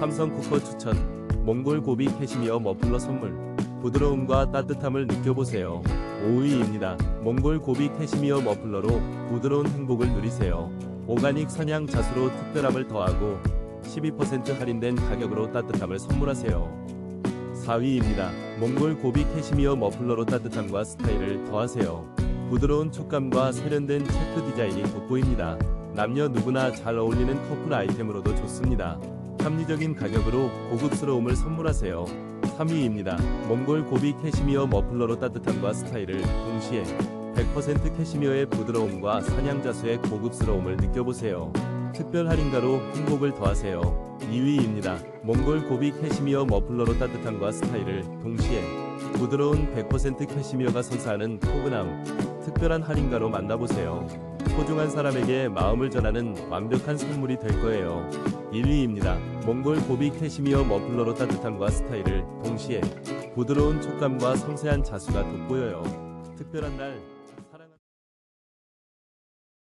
삼성 쿠커 추천 몽골 고비 캐시미어 머플러 선물 부드러움과 따뜻함을 느껴보세요. 5위입니다. 몽골 고비 캐시미어 머플러로 부드러운 행복을 누리세요. 오가닉 선양 자수로 특별함을 더하고 12% 할인된 가격으로 따뜻함을 선물하세요. 4위입니다. 몽골 고비 캐시미어 머플러로 따뜻함과 스타일을 더하세요. 부드러운 촉감과 세련된 체크 디자인이 돋보입니다. 남녀 누구나 잘 어울리는 커플 아이템으로도 좋습니다. 합리적인 가격으로 고급스러움을 선물하세요. 3위입니다. 몽골 고비 캐시미어 머플러로 따뜻함과 스타일을 동시에 100% 캐시미어의 부드러움과 사냥자수의 고급스러움을 느껴보세요. 특별 할인가로 행복을 더하세요. 2위입니다. 몽골 고비 캐시미어 머플러로 따뜻함과 스타일을 동시에 부드러운 100% 캐시미어가 선사하는 포근함, 특별한 할인가로 만나보세요. 소중한 사람에게 마음을 전하는 완벽한 선물이 될 거예요. 1위입니다. 몽골 고비 캐시미어 머플러로 따뜻함과 스타일을 동시에 부드러운 촉감과 섬세한 자수가 돋보여요. 특별한 날